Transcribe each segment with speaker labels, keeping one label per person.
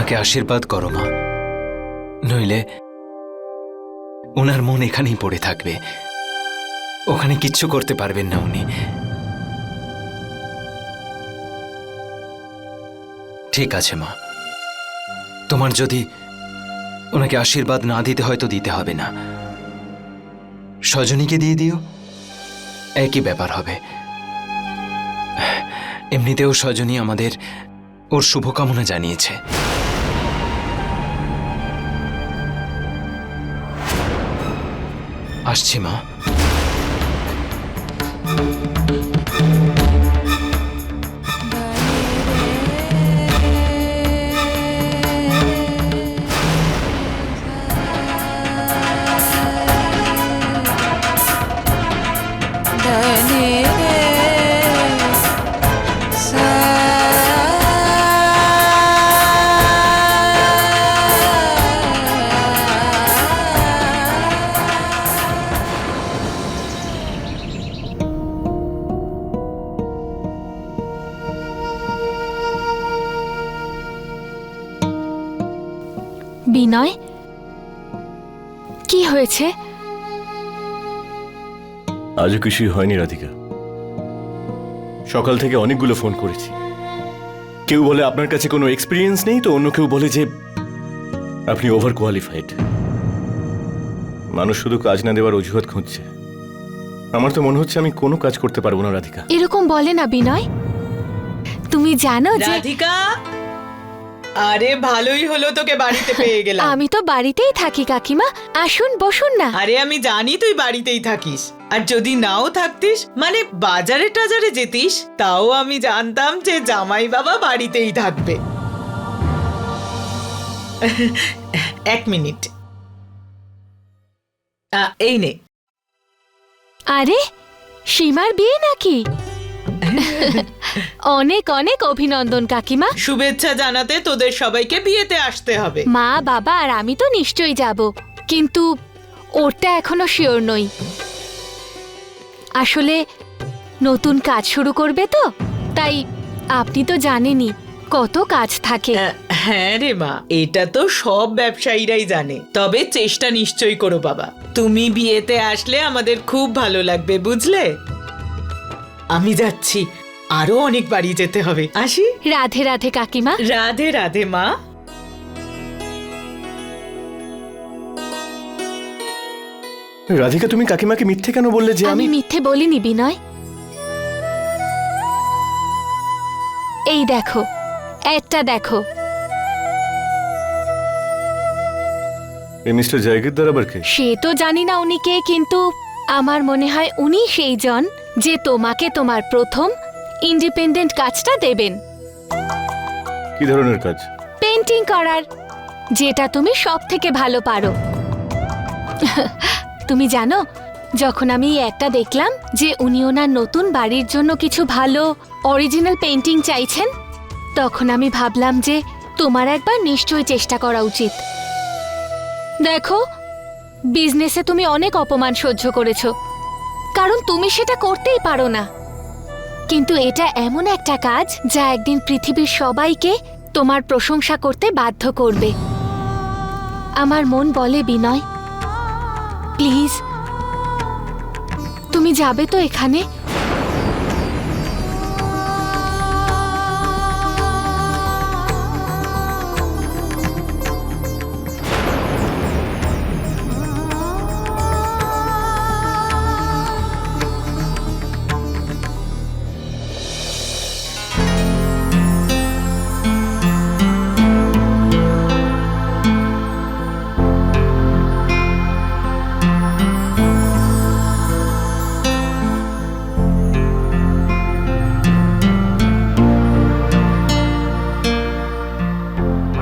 Speaker 1: ওনাকে আশীর্বাদ করো, মা। নইলে ওনার মন এখানেই পড়ে থাকবে। ওখানে কিচ্ছু করতে পারবেন না উনি। ঠিক আছে, মা। তোমার যদি ওনাকে আশীর্বাদ না দিতে হয় তো দিতে হবে না। সজনীকে দিয়ে দিও। একই ব্যাপার হবে। এমনিতেও সজনী আমাদের ওর শুভকামনা জানিয়েছে। আসছি মা।
Speaker 2: বিনয় কি হয়েছে?
Speaker 3: আজও কিছুই হয়নি রাধিকা। সকাল থেকে অনেকগুলো ফোন করেছি। কেউ বলে আপনার কাছে কোনো এক্সপিরিয়েন্স নেই তো অন্য কেউ বলে যে আপনি ওভার কোয়ালিফাইড মানুষ শুধু কাজ না দেওয়ার অজুহাত খুঁজছে। আমার তো মনে হচ্ছে আমি কোনো কাজ করতে পারব না রাধিকা।
Speaker 2: এরকম বলে না বিনয়। তুমি জানো যে
Speaker 4: রাধিকা! আরে ভালোই হলো তোকে বাড়িতে পেয়ে গেলাম।
Speaker 2: আমি তো বাড়িতেই থাকি কাকিমা। আসুন বসুন না।
Speaker 4: আরে আমি জানি তুই বাড়িতেই থাকিস। আর যদি নাও থাকতিস মানে বাজারে টাজারে যেতিস তাও আমি জানতাম যে জামাই বাবা বাড়িতেই থাকবে। এক মিনিট। এই নে।
Speaker 2: আরে সীমার বিয়ে নাকি? অনেক অনেক অভিনন্দন কাকিমা।
Speaker 4: শুভেচ্ছা জানাতে তোদের সবাইকে বিয়েতে আসতে হবে।
Speaker 2: মা বাবা আর আমি তো নিশ্চয়ই যাব। কিন্তু ওরটা এখনও শিওর নই। আসলে নতুন কাজ শুরু করবে তো তাই আপনি তো জানেনই কত কাজ থাকে।
Speaker 4: হ্যাঁ রে মা এটা তো সব ব্যবসায়ীরাই জানে। তবে চেষ্টা নিশ্চয়ই করো বাবা। তুমি বিয়েতে আসলে আমাদের খুব ভালো লাগবে বুঝলে? আমি যাচ্ছি। আরও অনেক বাড়ি যেতে হবে। আসি?
Speaker 2: রাধে রাধে কাকিমা।
Speaker 4: রাধে রাধে মা।
Speaker 3: রাধিকা তুমি কাকিমাকে মিথ্যে কেন বললে যে
Speaker 2: আমি
Speaker 3: আমি
Speaker 2: মিথ্যে বলিনি বিনয়। এই দেখো একটা দেখো।
Speaker 3: এই মিস্টার জায়গিরদার আবার কে?
Speaker 2: সে তো জানি না উনি কে কিন্তু আমার মনে হয় উনি সেই জন যে তোমাকে তোমার প্রথম ইন্ডিপেন্ডেন্ট কাজটা দেবেন।
Speaker 3: কি ধরনের কাজ?
Speaker 2: পেন্টিং করার যেটা তুমি সব থেকে ভালো পারো। তুমি জানো যখন আমি একটা দেখলাম যে উনি ওনার নতুন বাড়ির জন্য কিছু ভালো অরিজিনাল পেন্টিং চাইছেন তখন আমি ভাবলাম যে তোমার একবার নিশ্চয়ই চেষ্টা করা উচিত। দেখো বিজনেসে তুমি অনেক অপমান সহ্য করেছ। কারণ তুমি সেটা করতেই পারো না। কিন্তু এটা এমন একটা কাজ যা একদিন পৃথিবীর সবাইকে তোমার প্রশংসা করতে বাধ্য করবে। আমার মন বলে, বিনয়, প্লিজ। তুমি যাবে তো এখানে?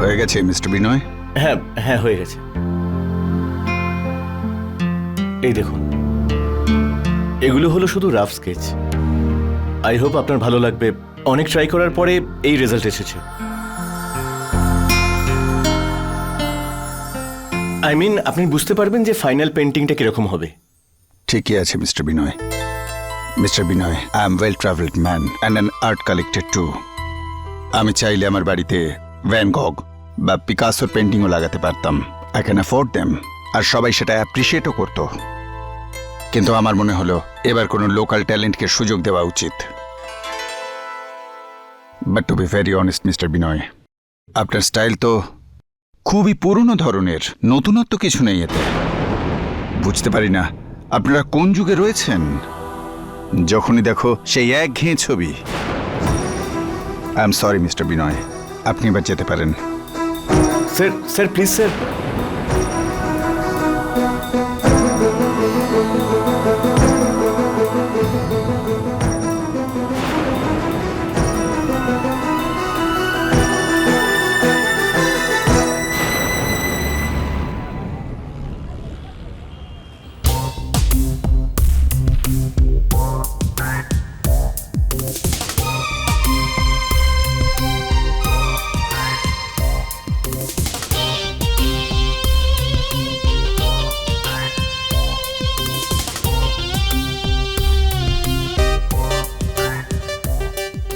Speaker 5: হয়ে গেছে মিস্টার বিনয়?
Speaker 3: হ্যাঁ হ্যাঁ হয়ে গেছে। এই দেখুন। এগুলো হলো শুধু রাফ স্কেচ আই হোপ আপনার ভালো লাগবে। অনেক ট্রাই করার পরে এই রেজাল্ট এসেছে। আই মিন আপনি বুঝতে পারবেন যে ফাইনাল পেন্টিংটা কীরকম হবে।
Speaker 5: ঠিকই আছে mister Binoy. Mister Binoy I am well travelled man and an art collected too আমি চাইলে আমার বাড়িতে ভ্যান গগ বা পিকাসোর পেন্টিংও লাগাতে পারতাম। আই ক্যান অ্যাফোর্ড দেম আর সবাই সেটা অ্যাপ্রিসিয়েটও করতো। কিন্তু আমার মনে হলো, এবার কোনো লোকাল ট্যালেন্টকে সুযোগ দেওয়া উচিত। But to be very honest mister Binoy আপনার স্টাইল তো খুবই পুরনো ধরনের, নতুনত্ব কিছু নেই এতে। বুঝতে পারি না, আপনারা কোন যুগে রয়েছেন? যখনই দেখো সেই এক ঘেঁ ছবি। I am sorry mister Binoy আপনি এবার যেতে পারেন।
Speaker 3: স্যার স্যার প্লিজ স্যার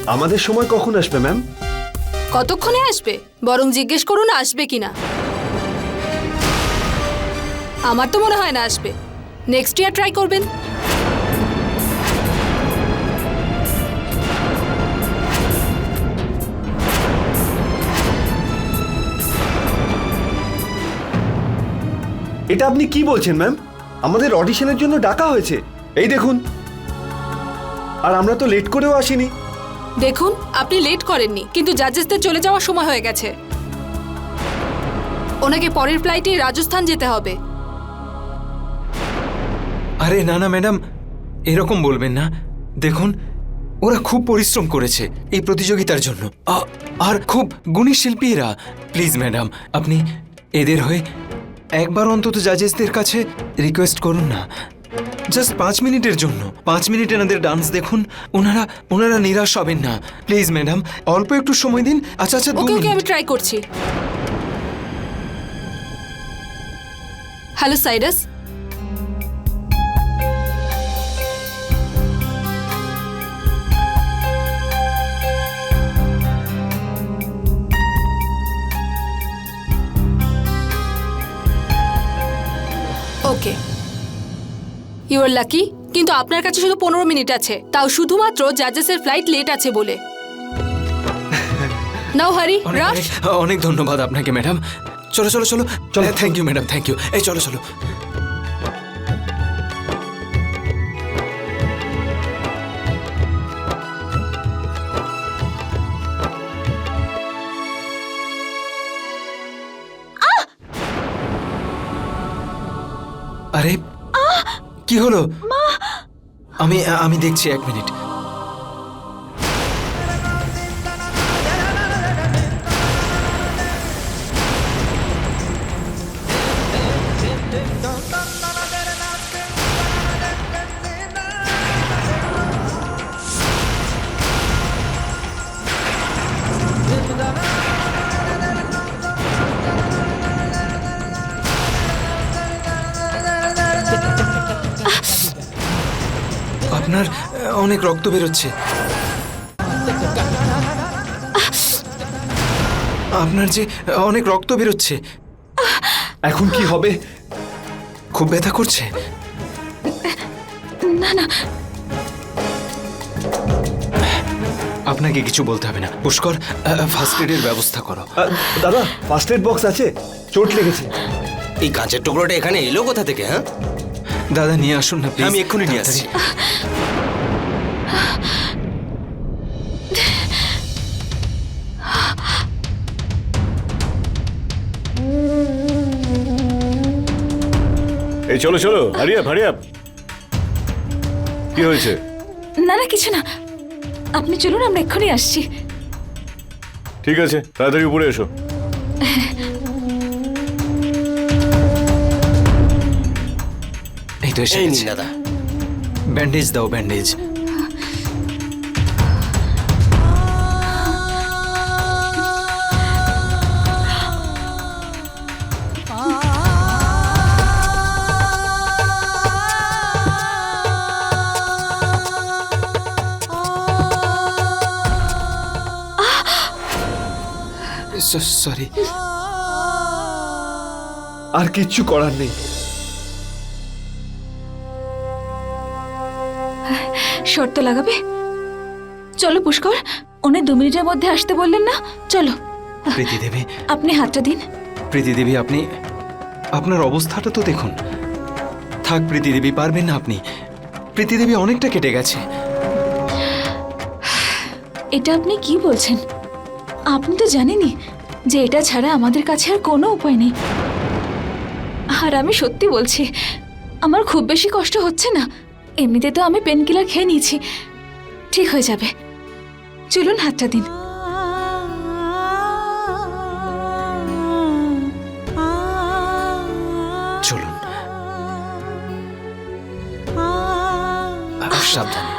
Speaker 6: আমাদের সময় কখন আসবে ম্যাম?
Speaker 7: কতক্ষণে আসবে? বরং জিজ্ঞেস করুন আসবে কিনা। আমার তো মনে হয় না আসবে। নেক্সট ইয়ার ট্রাই করবেন।
Speaker 6: এটা আপনি কি বলছেন ম্যাম? আমাদের অডিশনের জন্য ডাকা হয়েছে। এই দেখুন। আর আমরা তো লেট করেও আসিনি।
Speaker 7: দেখুন, আপনি লেট করেননি, কিন্তু জাজেসদের চলে যাওয়ার সময় হয়ে গেছে। ওনাকে পরের ফ্লাইটে রাজস্থান যেতে হবে।
Speaker 1: আরে, না না ম্যাডাম এরকম বলবেন না। দেখুন, ওরা খুব পরিশ্রম করেছে এই প্রতিযোগিতার জন্য। আর খুব গুণী শিল্পী এরা প্লিজ ম্যাডাম আপনি এদের হয়ে একবার অন্তত জাজেসদের কাছে রিকোয়েস্ট করুন না। জাস্ট পাঁচ মিনিটের জন্য। পাঁচ মিনিট এনাদের ডান্স দেখুন। ওনারা ওনারা নিরাশ হবেন না। প্লিজ ম্যাডাম অল্প একটু সময় দিন। আচ্ছা আচ্ছা
Speaker 7: ওকে ওকে আমি ট্রাই করছি। Hello Cyrus you are lucky কিন্তু আপনার কাছে শুধু পনেরো মিনিট আছে। তাও শুধুমাত্র জাজেসের ফ্লাইট লেট আছে বলে। নাও হারি রাশ
Speaker 1: অনেক অনেক ধন্যবাদ আপনাকে ম্যাডাম চলো চলো চলো। চলো। Thank you madam thank you এই চলো চলো। কি হলো? আমি আমি দেখছি এক মিনিট। আপনার অনেক রক্ত বেরোচ্ছে। আপনার যে অনেক রক্ত বেরোচ্ছে।
Speaker 6: এখন কি হবে?
Speaker 1: খুব ব্যথা করছে। না না। আপনাকে কিছু বলতে হবে না। পুষ্কর ফার্স্ট এডের ব্যবস্থা করো।
Speaker 6: দাদা ফার্স্ট এড বক্স আছে। চোট লেগেছে।
Speaker 8: এই কাঁচের টুকরোটা এখানে এলো কোথা থেকে হ্যাঁ?
Speaker 1: দাদা নিয়ে আসুন না প্লিজ
Speaker 8: আমি এক্ষুনি নিয়ে আসছি।
Speaker 3: চলো চলো হারিয়া হারিয়া কি হয়েছে?
Speaker 9: না না কিছু না। আপনি চলুন আমরা এক্ষুনি আসছি।
Speaker 3: ঠিক আছে তাড়াতাড়ি উপরে এসো।
Speaker 1: এই তো এসে
Speaker 8: দাদা।
Speaker 1: ব্যান্ডেজ দাও ব্যান্ডেজ। সরি
Speaker 6: আর কিচ্ছু করার নেই।
Speaker 9: শর্ত লাগাবে? চলো পুষ্কর উনি দু মিনিটের মধ্যে আসতে বললেন না? চলো।
Speaker 1: প্রীতি দেবী।
Speaker 9: আপনি হাতটা দিন।
Speaker 1: প্রীতি দেবী আপনি আপনার অবস্থাটা তো দেখুন। থাক প্রীতি দেবী পারবেন না আপনি। প্রীতি দেবী অনেকটা কেটে গেছে।
Speaker 9: এটা আপনি কি বলছেন? আপনি তো জানেনই যে এটা ছাড়া আমাদের কাছে আর কোনো উপায় নেই। আর আমি সত্যি বলছি আমার খুব বেশি কষ্ট হচ্ছে না। এমনিতে তো আমি পেন কিলার খেয়ে নিয়েছি। ঠিক হয়ে যাবে। চলুন হাতটা দিন।
Speaker 1: চলুন। সাবধানে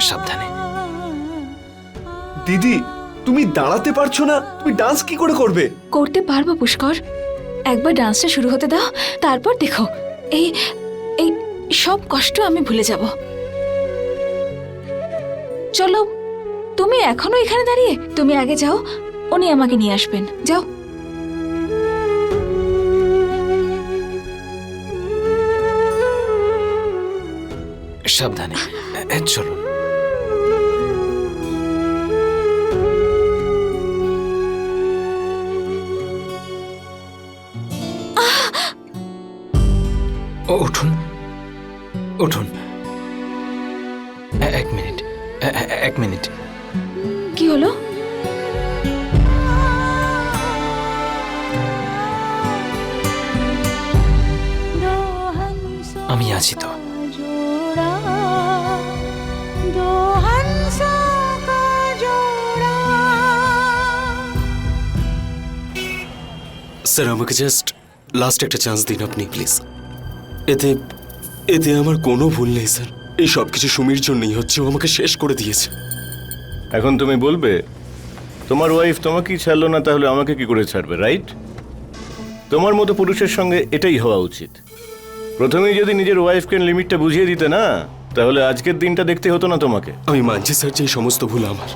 Speaker 1: সাবধানে।
Speaker 6: দিদি তুমি দাঁড়াতে পারছ না তুমি ডান্স কি করে করবে?
Speaker 9: করতে পারব পুষ্কর। একবার ডান্সটা শুরু হতে দাও তারপর দেখো। এই এই সব কষ্ট আমি ভুলে যাব। চলো তুমি এখনও এখানে দাঁড়িয়ে? তুমি আগে যাও উনি আমাকে নিয়ে আসবেন। যাও।
Speaker 1: সাবধানে চলুন। আমি আছি তো।
Speaker 8: স্যার আমাকে জাস্ট লাস্ট একটা চান্স দিন আপনি প্লিজ এতে এতে আমার কোনো ভুল নেই স্যার। এই সব কিছু সুমির জন্যই হচ্ছে ও আমাকে শেষ করে দিয়েছে।
Speaker 3: এখন তুমি বলবে তোমার ওয়াইফ তোমাকেই ছাড়লো না তাহলে আমাকে কি করে ছাড়বে রাইট তোমার মতো পুরুষের সঙ্গে এটাই হওয়া উচিত। প্রথমেই যদি নিজের ওয়াইফকে লিমিটটা বুঝিয়ে দিতে না তাহলে আজকের দিনটা দেখতে হতো না তোমাকে।
Speaker 8: আমি মানছি স্যার যে সমস্ত ভুল আমার।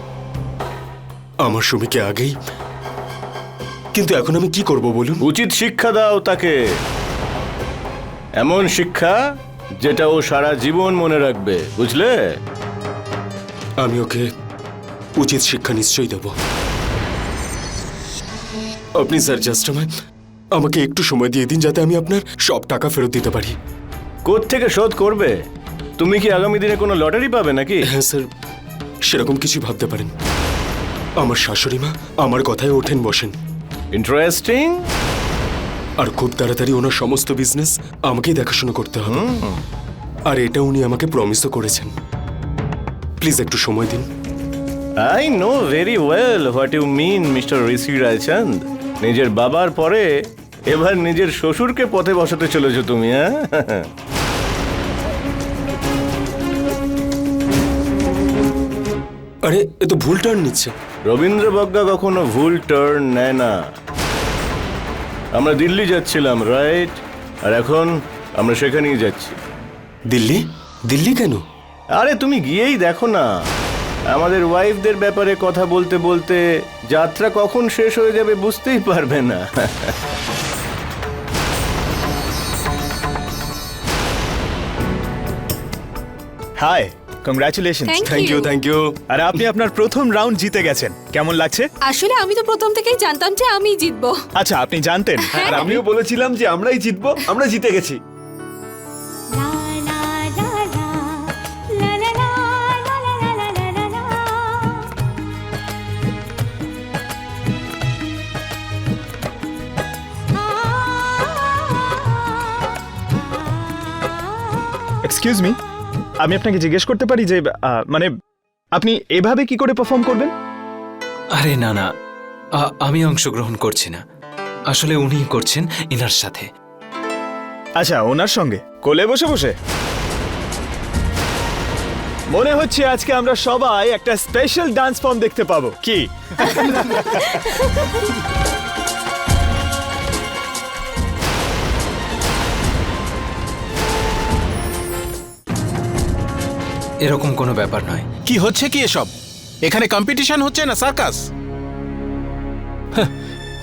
Speaker 8: আমার সুমিকে আগেই। কিন্তু এখন আমি কি করব বলুন?
Speaker 3: উচিত শিক্ষা দাও তাকে। এমন শিক্ষা যেটা ও সারা জীবন মনে রাখবে বুঝলে?
Speaker 8: আমি ওকে উচিত শিক্ষা নিশ্চয়ই দেব। আপনি স্যার জাস্ট আমায় আমাকে একটু সময় দিয়ে দিন যাতে আমি আপনার সব টাকা ফেরত দিতে পারি।
Speaker 3: থেকে শোধ করবে? তুমি কি আগামী দিনে কোনো লটারি পাবে নাকি?
Speaker 8: হ্যাঁ স্যার। সেরকম কিছু ভাবতে পারেন। আমার শাশুড়ি মা আমার কথায় ওঠেন বসেন।
Speaker 3: ইন্টারেস্টিং
Speaker 8: আর খুব তাড়াতাড়ি ওনার সমস্ত বিজনেস আমাকেই দেখাশোনা করতে হবে। আর এটা উনি আমাকে প্রমিসও করেছেন। প্লিজ একটু সময় দিন।
Speaker 3: I know very well what you mean mister Rishi Raichand নিজের বাবার পরে এবার নিজের শ্বশুরকে পথে বসাতে চলেছো তুমি হ্যাঁ?
Speaker 8: আরে এ তো ভুল টার্ন নিচ্ছে।
Speaker 3: রবীন্দ্র বজ্ঞা কখনো ভুল টার্ন নেয় না। আমরা দিল্লি যাচ্ছিলাম রাইট আর এখন আমরা সেখানেই যাচ্ছি।
Speaker 8: দিল্লি? দিল্লি কেন?
Speaker 3: আরে তুমি গিয়েই দেখো না। আমাদের ওয়াইফদের ব্যাপারে কথা বলতে বলতে যাত্রা কখন শেষ হয়ে যাবে বুঝতেই পারবে না।
Speaker 10: Hi congratulation
Speaker 7: Thank
Speaker 8: thank you
Speaker 7: you.
Speaker 8: Thank you
Speaker 10: আর আপনি আপনার প্রথম রাউন্ড জিতে গেছেন কেমন লাগছে
Speaker 7: আসলে আমি তো প্রথম থেকেই জানতাম যে আমি জিতবো
Speaker 10: আচ্ছা আপনি জানতেন আর
Speaker 6: আমিও বলেছিলাম যে আমরাই জিতবো আমরা জিতে গেছি
Speaker 10: এক্সকিউজ মি আমি আপনাকে জিজ্ঞেস করতে পারি যে আহ, মানে আপনি এভাবে কি করে পারফর্ম করবেন?
Speaker 1: আরে না না। আ- আমি অংশগ্রহণ করছি না। আসলে উনিই করছেন ইনার সাথে।
Speaker 10: আচ্ছা ওনার সঙ্গে। কোলে বসে বসে। মনে হচ্ছে আজকে আমরা সবাই একটা স্পেশাল ডান্স ফর্ম দেখতে পাবো। কি?
Speaker 1: এরকম কোনো ব্যাপার নয়।
Speaker 11: কি হচ্ছে কি এসব? এখানে কম্পিটিশন হচ্ছে না সার্কাস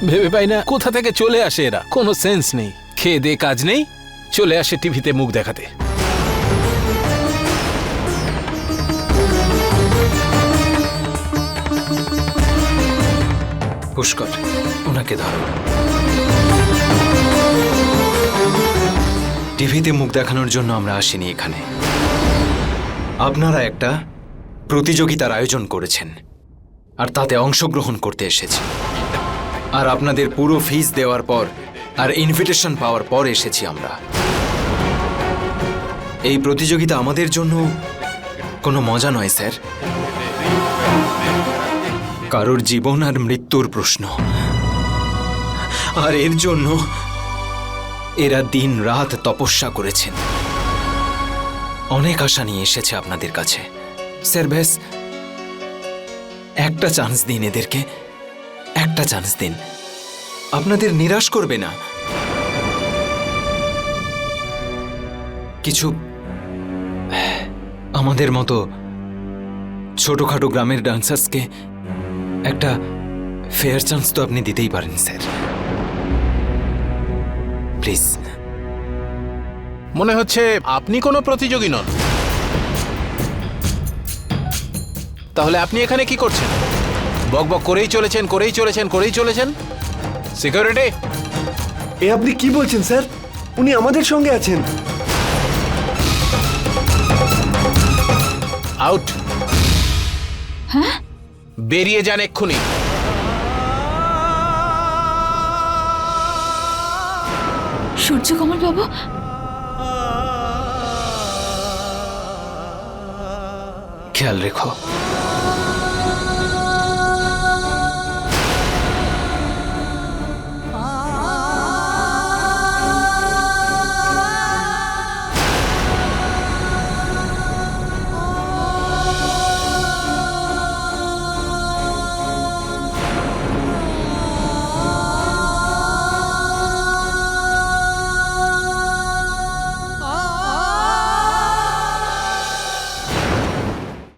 Speaker 11: ভেবে পাই না কোথা থেকে চলে আসে এরা। কোনো সেন্স নেই। খেয়ে দে কাজ নেই। চলে আসে টিভিতে মুখ দেখাতে।
Speaker 1: পুষ্কর ওনাকে ধরো। টিভিতে মুখ দেখানোর জন্য আমরা আসিনি এখানে। আপনারা একটা প্রতিযোগিতার আয়োজন করেছেন, আর তাতে অংশগ্রহণ করতে এসেছি। আর আপনাদের পুরো ফিজ দেওয়ার পর, আর ইনভিটেশন পাওয়ার পর এসেছি আমরা। এই প্রতিযোগিতা আমাদের জন্য কোনো মজা নয়, স্যার। কারোর জীবন আর মৃত্যুর প্রশ্ন। আর এর জন্য এরা দিন রাত তপস্যা করেছেন। অনেক আশা নিয়ে এসেছে আপনাদের কাছে। স্যার ব্যাস একটা চান্স দিন এদেরকে। একটা চান্স দিন। আপনাদের নিরাশ করবে না। কিছু আমাদের মতো ছোটখাটো গ্রামের ডান্সার্সকে একটা ফেয়ার চান্স তো আপনি দিতেই পারেন, স্যার। প্লিজ।
Speaker 11: মনে হচ্ছে আপনি কোনো প্রতিযোগী নন। তাহলে আপনি এখানে কি করছেন? বকবক করেই চলেছেন করেই চলেছেন করেই চলেছেন। সিকিউরিটি
Speaker 6: এ আপনি কি বলছেন স্যার? উনি আমাদের সঙ্গে আছেন।
Speaker 11: আউট বেরিয়ে যান এক্ষুনি।
Speaker 9: সূর্যকমল বাবু
Speaker 1: ख्याल रखो।